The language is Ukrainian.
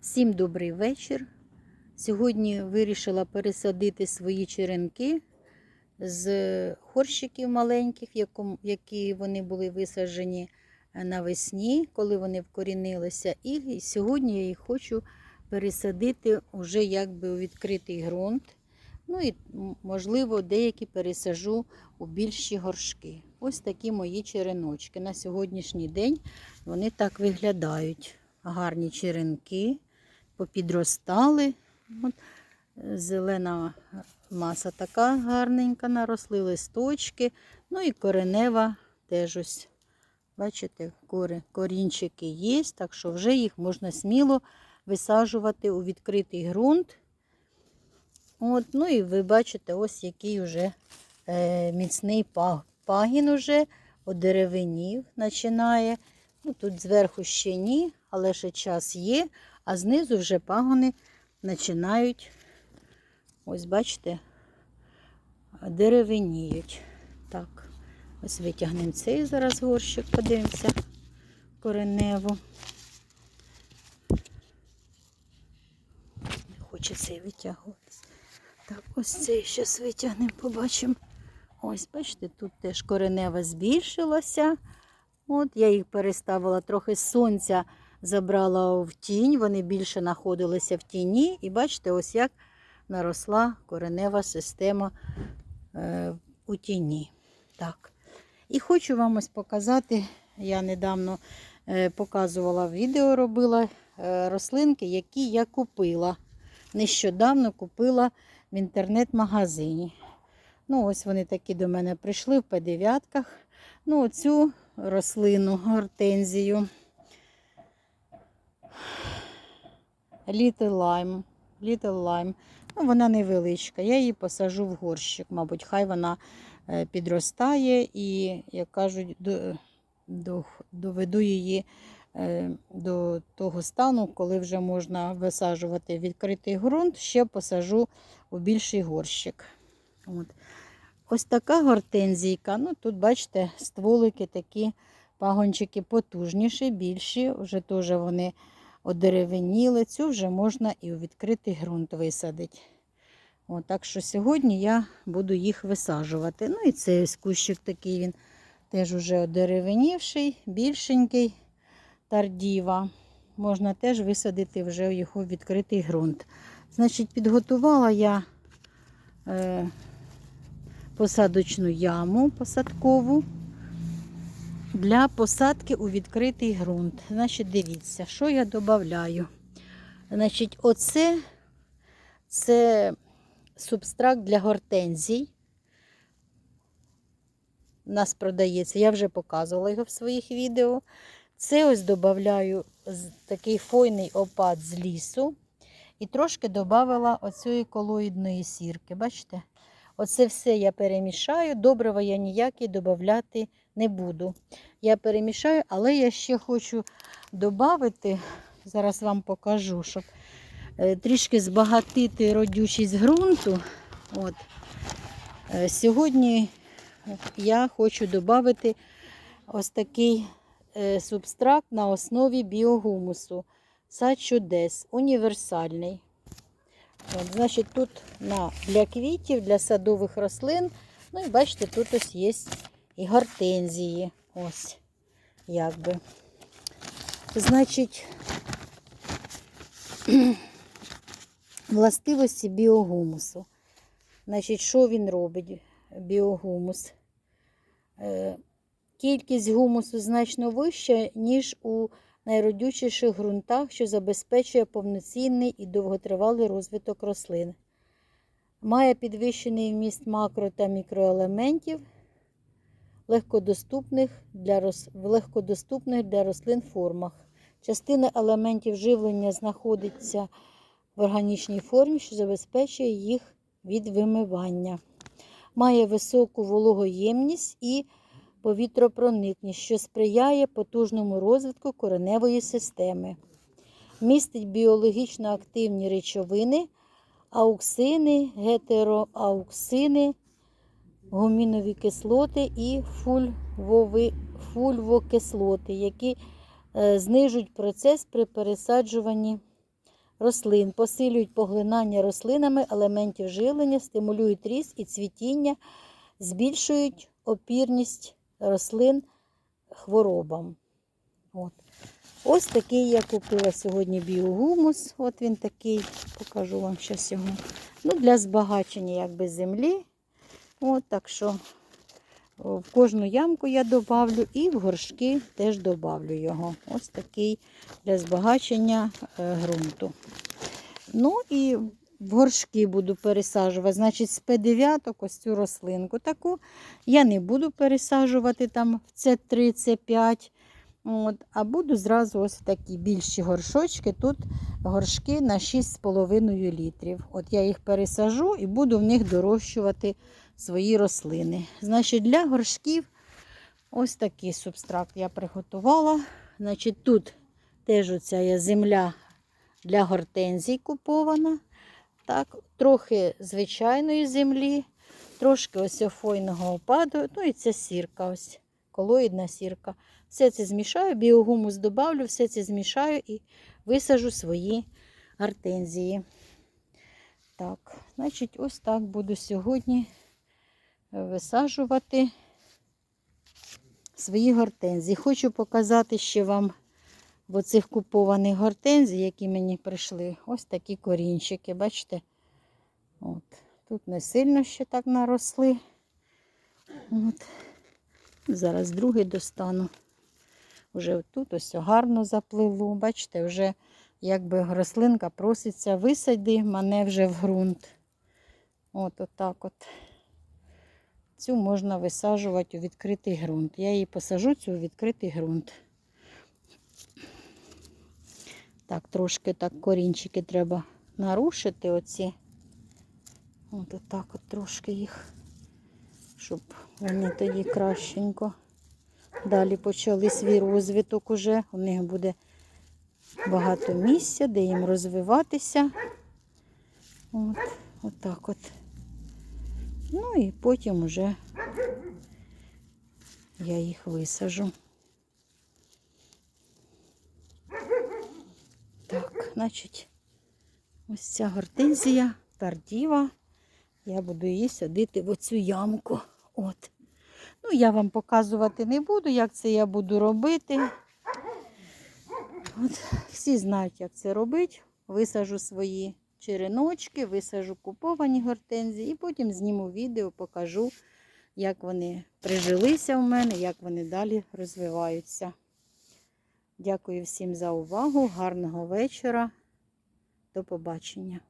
Всім добрий вечір. Сьогодні вирішила пересадити свої черенки з хорщиків маленьких, які вони були висаджені е, навесні, коли вони вкорінилися. І сьогодні я їх хочу пересадити вже якби у відкритий ґрунт. Ну і, можливо, деякі пересажу у більші горшки. Ось такі мої череночки. На сьогоднішній день вони так виглядають. Гарні черенки, попідростали. От, зелена маса така гарненька, наросли листочки. Ну і коренева теж ось. Бачите, кори, корінчики є, так що вже їх можна сміло висаджувати у відкритий ґрунт. От, ну і ви бачите, ось який вже е, міцний паг, пагін уже одеревенів починає. Ну, тут зверху ще ні, але ще час є, а знизу вже пагони починають, ось бачите, деревеніють. Так, ось витягнемо цей зараз горщик, подивимося коренево. Не хоче цей витягуватись. Так, ось цей зараз витягнемо, побачимо. Ось, бачите, тут теж коренева збільшилася. От я їх переставила трохи сонця, забрала в тінь, вони більше знаходилися в тіні. І бачите, ось як наросла коренева система е, у тіні. Так. І хочу вам ось показати, я недавно е, показувала відео, робила е, рослинки, які я купила. Нещодавно купила в інтернет-магазині. Ну, ось вони такі до мене прийшли в П9. Ну, оцю рослину, гортензію. Little Lime. Ну, вона невеличка. Я її посажу в горщик, мабуть, хай вона е, підростає і, як кажуть, до, до, доведу її е, до того стану, коли вже можна висаджувати відкритий ґрунт, ще посажу у більший горщик. От. Ось така гортензійка. Ну, тут, бачите, стволики такі пагончики потужніші, більші, вже теж вони одеревеніли. Цю вже можна і у відкритий ґрунт висадити. От, так що сьогодні я буду їх висаджувати. Ну і цей кущик такий він теж уже одеревенівший, більшенький тардіва. Можна теж висадити вже його відкритий ґрунт. Значить, підготувала я. Е, посадочну яму посадкову для посадки у відкритий ґрунт. Значить, дивіться, що я додаю. Значить, оце це субстракт для гортензій. У нас продається, я вже показувала його в своїх відео. Це ось додаю такий фойний опад з лісу. І трошки додала оцієї колоїдної сірки. Бачите? Оце все я перемішаю. Добрива я ніякі додати не буду. Я перемішаю, але я ще хочу додати, зараз вам покажу, щоб е, трішки збагатити родючість ґрунту. От. Е, Сьогодні я хочу додати ось такий е, субстракт на основі біогумусу. Сад чудес, універсальний. От, значить, тут на, для квітів, для садових рослин. Ну і бачите, тут ось є і гортензії. Ось, якби. Значить, властивості біогумусу. Значить, що він робить, біогумус? Е, кількість гумусу значно вища, ніж у найродючіших ґрунтах, що забезпечує повноцінний і довготривалий розвиток рослин. Має підвищений вміст макро та мікроелементів, легкодоступних для рос... в легкодоступних для рослин формах. Частина елементів живлення знаходиться в органічній формі, що забезпечує їх від вимивання. Має високу вологоємність і повітропроникність, що сприяє потужному розвитку кореневої системи. Містить біологічно активні речовини, ауксини, гетероауксини, гумінові кислоти і фульвови, фульвокислоти, які е, знижують процес при пересаджуванні рослин, посилюють поглинання рослинами елементів живлення, стимулюють ріст і цвітіння, збільшують опірність рослин хворобам. От. Ось такий я купила сьогодні біогумус. От він такий, покажу вам зараз його. Ну, для збагачення якби землі. От, так що в кожну ямку я добавлю і в горшки теж добавлю його. Ось такий для збагачення е, ґрунту. Ну і в горшки буду пересаджувати. Значить, з П9 ось цю рослинку таку я не буду пересаджувати там в С3, С5. От, а буду зразу ось такі більші горшочки. Тут горшки на 6,5 літрів. От я їх пересажу і буду в них дорощувати свої рослини. Значить, для горшків ось такий субстракт я приготувала. Значить, тут теж оця земля для гортензій купована. Так, трохи звичайної землі, трошки ось офойного опаду. Ну і це сірка, ось колоїдна сірка. Все це змішаю, біогумус добавлю, все це змішаю і висажу свої гортензії. Так, значить, ось так буду сьогодні висаджувати свої гортензії. Хочу показати ще вам в оцих купованих гортензій, які мені прийшли, ось такі корінчики. Бачите? От. Тут не сильно ще так наросли. От. Зараз другий достану. Уже тут ось гарно запливло. Бачите, вже якби рослинка проситься, висади мене вже в ґрунт. От отак от. Цю можна висаджувати у відкритий ґрунт. Я її посажу цю у відкритий ґрунт. Так, трошки так корінчики треба нарушити оці. От отак от трошки їх, щоб вони тоді кращенько. Далі почали свій розвиток уже. У них буде багато місця, де їм розвиватися. От, отак от. Ну і потім уже я їх висажу. Так, значить, ось ця гортензія тардіва. Я буду її садити в оцю ямку. От. Ну, я вам показувати не буду, як це я буду робити. От, всі знають, як це робити. Висажу свої череночки, висажу куповані гортензії і потім зніму відео, покажу, як вони прижилися у мене, як вони далі розвиваються. Дякую всім за увагу. Гарного вечора. До побачення.